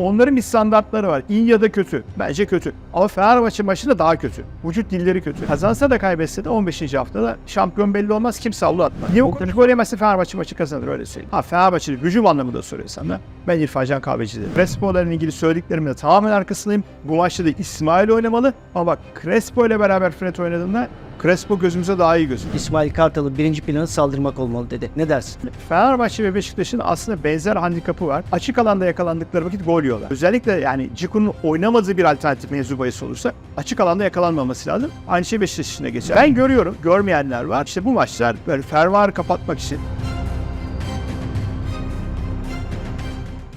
Onların bir standartları var. İyi ya da kötü. Bence kötü. Ama Fenerbahçe maçında daha kötü. Vücut dilleri kötü. Kazansa da kaybetse de 15. haftada şampiyon belli olmaz. Kimse avlu atmaz. Livakovic gol yemezse Fenerbahçe maçı kazanır öyle söyleyeyim. Ha Fenerbahçe'nin hücum anlamında soruyorsan da ben İrfan Can Kahveci. Crespo'larla ilgili söylediklerimle tamamen arkasındayım. Bu maçta da İsmail oynamalı. Ama bak Crespo ile beraber Fred oynadığında Crespo gözümüze daha iyi gözüküyor. İsmail Kartal'ın birinci planı saldırmak olmalı dedi. Ne dersin? Fenerbahçe ve Beşiktaş'ın aslında benzer handikapı var. Açık alanda yakalandıkları vakit gol yiyorlar. Özellikle yani Ciku'nun oynamadığı bir alternatif mevzu bahis olursa açık alanda yakalanmaması lazım. Aynı şey Beşiktaş için de geçer. Ben görüyorum, görmeyenler var. İşte bu maçlar böyle fervarı kapatmak için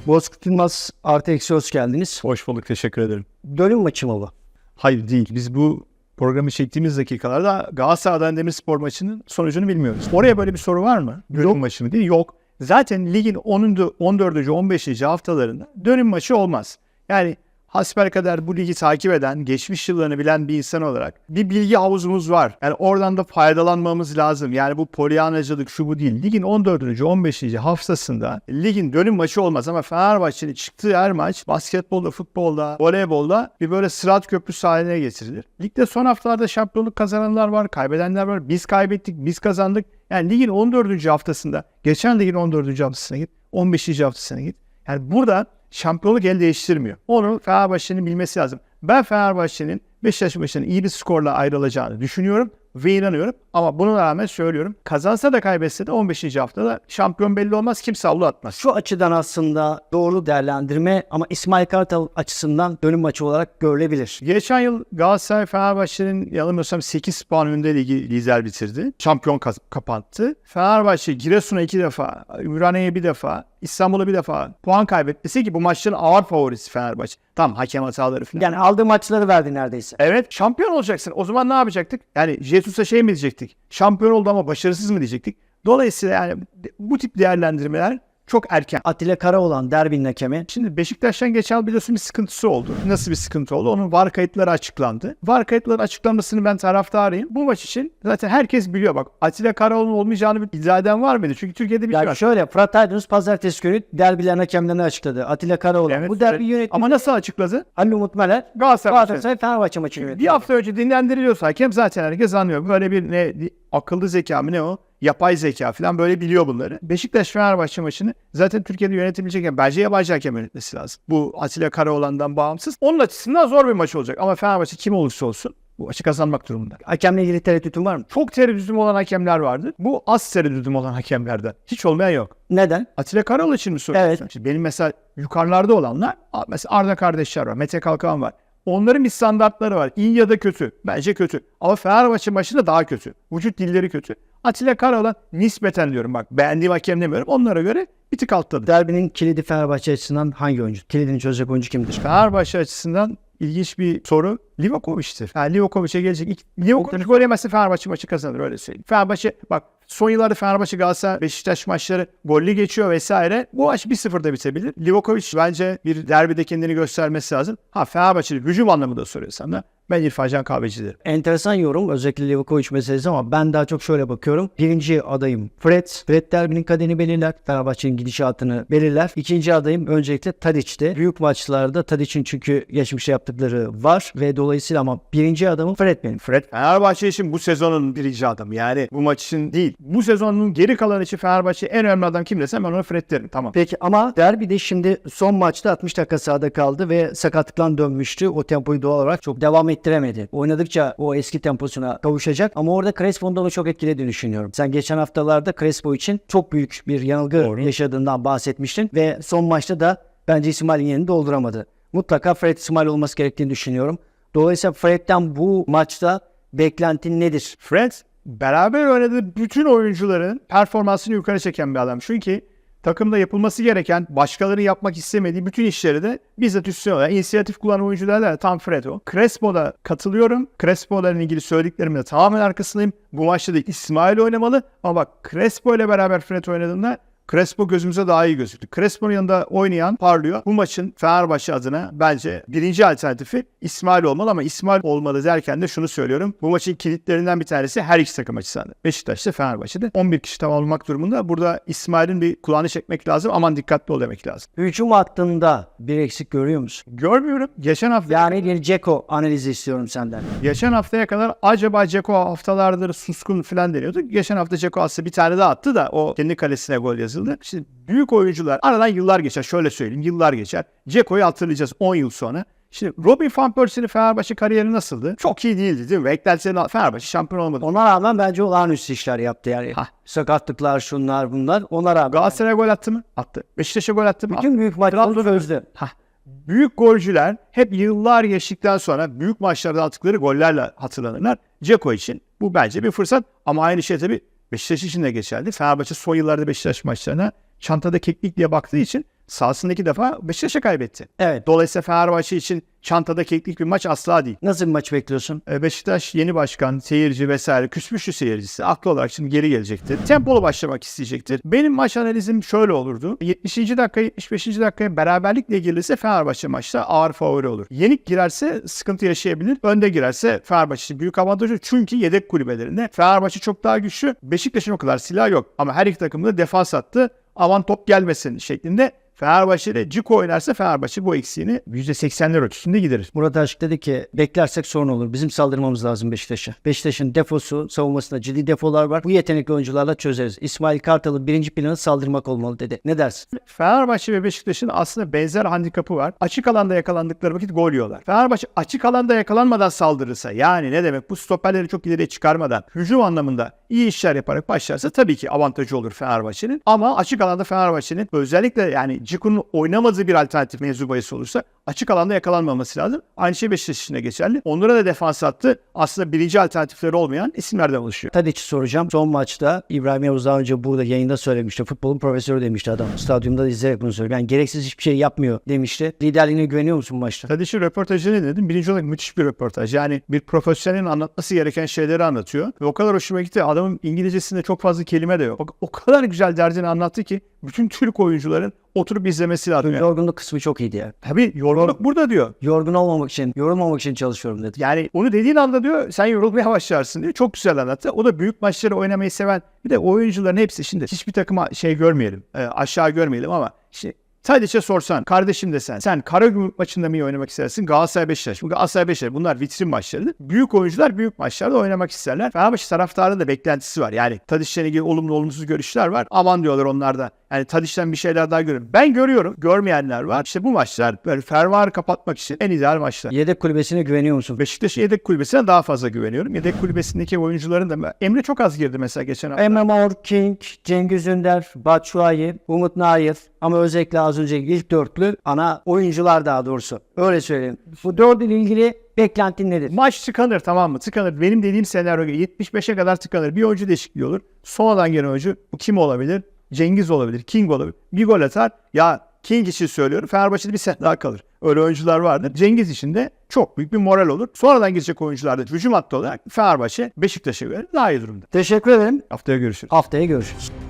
Bozkurt Yılmaz artı eksi hoş geldiniz. Hoş bulduk, teşekkür ederim. Dönüm maçı mı bu? Hayır değil. Biz bu programı çektiğimiz dakikalarda Galatasaray'dan Demirspor maçının sonucunu bilmiyoruz. Oraya böyle bir soru var mı? Dönüm maçı mı diye. Yok. Zaten ligin 10. 14. 15. haftalarında dönüm maçı olmaz. Yani hasbelkader bu ligi takip eden, geçmiş yıllarını bilen bir insan olarak bir bilgi havuzumuz var. Yani oradan da faydalanmamız lazım. Yani bu polyanacılık şu bu değil. Ligin 14. 15. haftasında ligin dönüm maçı olmaz ama Fenerbahçe'nin çıktığı her maç basketbolda, futbolda, voleybolda bir böyle sırat köprüsü haline getirilir. Ligde son haftalarda şampiyonluk kazananlar var, kaybedenler var. Biz kaybettik, biz kazandık. Yani ligin 14. haftasında, geçen ligin 14. haftasına git, 15. haftasına git. Yani burada şampiyonluk el değiştirmiyor. Onu Fenerbahçe'nin bilmesi lazım. Ben Fenerbahçe'nin Beşiktaş maçının iyi bir skorla ayrılacağını düşünüyorum ve inanıyorum. Ama buna rağmen söylüyorum. Kazansa da kaybetse de 15. haftada şampiyon belli olmaz. Kimse avlu atmaz. Şu açıdan aslında doğru değerlendirme ama İsmail Kartal açısından dönüm maçı olarak görülebilir. Geçen yıl Galatasaray Fenerbahçe'nin yanılmıyorsam 8 puan önünde ligi lider bitirdi. Şampiyon kapattı. Fenerbahçe Giresun'a iki defa, Ümraniye'ye bir defa, İstanbul'a bir defa puan kaybetmesi ki bu maçların ağır favorisi Fenerbahçe. Tam hakem hataları falan. Yani aldığı maçları verdi neredeyse. Evet şampiyon olacaksın. O zaman ne yapacaktık? Yani Jesus'a şey mi diyecektik? Şampiyon oldu ama başarısız mı diyecektik? Dolayısıyla yani bu tip değerlendirmeler çok erken. Atilla Karaoğlan derbinin hakemi. Şimdi Beşiktaş'tan geçen biliyorsun bir sıkıntısı oldu. Nasıl bir sıkıntı oldu? Onun var kayıtları açıklandı. Var kayıtların açıklanmasını ben taraftarıyım. Bu maç için zaten herkes biliyor bak. Atilla Karaoğlu'nun olmayacağını bir iddia eden var mıydı? Çünkü Türkiye'de bir şey Yani var. şöyle Fırat Aydınus pazartesi günü derbilerin hakemlerini açıkladı. Atilla Karaoğlan Evet, bu derbi yönetti. Ama nasıl açıkladı? Halil Umut Meler Galatasaray maçı. Galatasaray Fenerbahçe maçını yönetti. Bir hafta önce dinlendiriliyorsa hakem zaten herkes anlıyor. Böyle bir ne akıllı zeka mı ne o? Yapay zeka falan böyle biliyor bunları. Beşiktaş Fenerbahçe maçını zaten Türkiye'de yönetebilecek bence yabancı hakem yönetmesi lazım. Bu Atilla Karaoğlan'dan bağımsız. Onun açısından zor bir maç olacak. Ama Fenerbahçe kim olursa olsun bu maçı kazanmak durumunda. Hakemle ilgili tereddütün var mı? Çok tereddütüm olan hakemler vardı. Bu az tereddütüm olan hakemlerden. Hiç olmayan yok. Neden? Atilla Karaoğlu için mi soruyorsun? Evet. Şimdi benim mesela yukarılarda olanlar mesela Arda kardeşler var, Mete Kalkan var. Onların bir standartları var. İyi ya da kötü. Bence kötü. Ama Fenerbahçe maçında daha kötü. Vücut dilleri kötü. Atilla Karaoğlan nispeten diyorum bak. Beğendiğim hakem demiyorum. Onlara göre bir tık alttadır. Derbinin kilidi Fenerbahçe açısından hangi oyuncu? Kilidini çözecek oyuncu kimdir? Fenerbahçe açısından ilginç bir soru. Livakovic'tir. Yani Livakovic'e gelecek. Livakovic gol yemezse Fenerbahçe maçı kazanır öyle söyleyeyim. Fenerbahçe bak son yıllarda Fenerbahçe Galatasaray Beşiktaş maçları gollü geçiyor vesaire. Bu maç 1-0'da bitebilir. Livakovic bence bir derbide kendini göstermesi lazım. Ha Fenerbahçe'nin hücum anlamında soruyorsan da ben İrfan Can Kahveci derim. Enteresan yorum özellikle Livakovic meselesi ama ben daha çok şöyle bakıyorum. Birinci adayım Fred. Fred derbinin kaderini belirler. Fenerbahçe'nin gidişatını belirler. İkinci adayım öncelikle Tadic'te. Büyük maçlarda Tadic'in çünkü geçmişte yaptıkları var ve dolayısıyla ama birinci adamım Fred benim. Fred Fenerbahçe için bu sezonun birinci adamı. Yani bu maç için değil. Bu sezonun geri kalanı için Fenerbahçe en önemli adam kim desem ben ona Fred derim. Tamam. Peki ama derbide şimdi son maçta 60 dakika sahada kaldı ve sakatlıktan dönmüştü. O tempoyu doğal olarak çok devam ettiremedi. Oynadıkça o eski temposuna kavuşacak ama orada Crespo'nun da onu çok etkilediğini düşünüyorum. Sen geçen haftalarda Crespo için çok büyük bir yanılgı Doğru. yaşadığından bahsetmiştin ve son maçta da bence İsmail'in yerini dolduramadı. Mutlaka Fred İsmail olması gerektiğini düşünüyorum. Dolayısıyla Fred'den bu maçta beklentin nedir? Fred beraber oynadığı bütün oyuncuların performansını yukarı çeken bir adam. Çünkü takımda yapılması gereken, başkaları yapmak istemediği bütün işleri de bizzat üstleniyor. Yani inisiyatif kullanan oyuncular da tam Fred o. Crespo'da katılıyorum. Crespo'ların ilgili söylediklerimle tamamen arkasındayım. Bu maçta da İsmail oynamalı. Ama bak Crespo ile beraber Fred oynadığında Crespo gözümüze daha iyi gözüktü. Crespo'nun yanında oynayan parlıyor. Bu maçın Fenerbahçe adına bence birinci alternatifi İsmail olmalı ama İsmail olmalı derken de şunu söylüyorum. Bu maçın kilitlerinden bir tanesi her iki takım açısından. Beşiktaş'ta Fenerbahçe'de 11 kişi tamamlamak durumunda. Burada İsmail'in bir kulağını çekmek lazım. Aman dikkatli ol demek lazım. Hücum hattında bir eksik görüyor musun? Görmüyorum. Geçen hafta Yani bir Ceko analizi istiyorum senden. Geçen haftaya kadar acaba Ceko haftalardır suskun falan deniyordu. Geçen hafta Ceko aslında bir tane daha attı da o kendi kalesine gol yazıldı. Şimdi büyük oyuncular aradan yıllar geçer. Şöyle söyleyeyim yıllar geçer. Ceko'yu hatırlayacağız 10 yıl sonra. Şimdi Robin Van Persie'nin Fenerbahçe kariyeri nasıldı? Çok iyi değildi değil mi? Beklentilerin Fenerbahçe şampiyon olmadı. Ona rağmen bence olağanüstü işler yaptı yani. Hah. Sakatlıklar şunlar bunlar. Ona rağmen. Galatasaray'a gol attı mı? Attı. Beşiktaş'a gol attı mı? Attı. Bütün büyük maçları çözdü. Hah. Büyük golcüler hep yıllar geçtikten sonra büyük maçlarda attıkları gollerle hatırlanırlar. Ceko için bu bence bir fırsat ama aynı şey tabii Beşiktaş için de geçerli. Fenerbahçe son yıllarda Beşiktaş maçlarına çantada keklik diye baktığı için sahasında iki defa Beşiktaş'a kaybetti. Evet. Dolayısıyla Fenerbahçe için çantada keklik bir maç asla değil. Nasıl bir maç bekliyorsun? E, Beşiktaş yeni başkan, seyirci vesaire küsmüştü seyircisi. Aklı olarak şimdi geri gelecektir. Tempolu başlamak isteyecektir. Benim maç analizim şöyle olurdu. 70. dakika 75. dakikaya beraberlikle girilirse Fenerbahçe maçta ağır favori olur. Yenik girerse sıkıntı yaşayabilir. Önde girerse Fenerbahçe için büyük avantajı çünkü yedek kulübelerinde Fenerbahçe çok daha güçlü. Beşiktaş'ın o kadar silah yok. Ama her iki takım da defans attı. Aman top gelmesin şeklinde Fenerbahçe'de Ciko oynarsa Fenerbahçe bu eksiğini %80'ler ölçüsünde giderir. Murat Aşık dedi ki beklersek sorun olur. Bizim saldırmamız lazım Beşiktaş'a. Beşiktaş'ın defosu, savunmasında ciddi defolar var. Bu yetenekli oyuncularla çözeriz. İsmail Kartal'ın birinci planı saldırmak olmalı dedi. Ne dersin? Fenerbahçe ve Beşiktaş'ın aslında benzer handikapı var. Açık alanda yakalandıkları vakit gol yiyorlar. Fenerbahçe açık alanda yakalanmadan saldırırsa yani ne demek bu stoperleri çok ileriye çıkarmadan hücum anlamında iyi işler yaparak başlarsa tabii ki avantajı olur Fenerbahçe'nin. Ama açık alanda Fenerbahçe'nin özellikle yani Ciku'nun oynamadığı bir alternatif mevzu bahis olursa açık alanda yakalanmaması lazım. Aynı şey Beşiktaş için de geçerli. Onlara da defans attı. Aslında birinci alternatifleri olmayan isimlerden oluşuyor. Tadiç'i soracağım. Son maçta İbrahim Yavuz daha önce burada yayında söylemişti. Futbolun profesörü demişti adam. Stadyumda da izleyerek bunu söylüyor. Yani gereksiz hiçbir şey yapmıyor demişti. Liderliğine güveniyor musun bu maçta? Tadiş'in röportajı ne dedim? Birinci olarak müthiş bir röportaj. Yani bir profesyonelin anlatması gereken şeyleri anlatıyor. Ve o kadar hoşuma gitti. Adamın İngilizcesinde çok fazla kelime de yok. Bak, o kadar güzel derdini anlattı ki bütün Türk oyuncuların oturup izlemesi lazım. Yani. Yorgunluk kısmı çok iyiydi ya. Tabii yorgunluk burada diyor. Yorgun olmamak için, yorulmamak için çalışıyorum dedi. Yani onu dediğin anda diyor sen yorulmaya başlarsın diyor. Çok güzel anlattı. O da büyük maçları oynamayı seven bir de oyuncuların hepsi şimdi hiçbir takıma şey görmeyelim. e, aşağı görmeyelim ama işte Tadiç'e sorsan, kardeşim desen, sen Karagümrük maçında mı iyi oynamak istersin? Galatasaray Beşiktaş. Bu Galatasaray Beşiktaş bunlar vitrin maçları. Büyük oyuncular büyük maçlarda oynamak isterler. Fenerbahçe taraftarının da beklentisi var. Yani Tadiç'le ilgili olumlu olumsuz görüşler var. Aman diyorlar onlar da. Yani Tadiç'ten bir şeyler daha görüyorum. Ben görüyorum. Görmeyenler var. İşte bu maçlar böyle fervar kapatmak için en ideal maçlar. Yedek kulübesine güveniyor musun? Beşiktaş'ın yedek kulübesine daha fazla güveniyorum. Yedek kulübesindeki oyuncuların da Emre çok az girdi mesela geçen hafta. Emre Mor, King, Cengiz Ünder, Batshuayi, Umut Nayır ama özellikle az önce ilk dörtlü ana oyuncular daha doğrusu. Öyle söyleyeyim. Bu dördüyle ilgili beklentin nedir? Maç tıkanır tamam mı? Tıkanır. Benim dediğim senaryo gibi 75'e kadar tıkanır. Bir oyuncu değişikliği olur. Sonradan gelen oyuncu bu kim olabilir? Cengiz olabilir, King olabilir. Bir gol atar. Ya King için söylüyorum. Fenerbahçe'de bir set daha kalır. Öyle oyuncular vardır. Cengiz için de çok büyük bir moral olur. Sonradan girecek oyuncular da hücum hattı olarak Fenerbahçe Beşiktaş'a göre daha iyi durumda. Teşekkür ederim. Haftaya görüşürüz. Haftaya görüşürüz.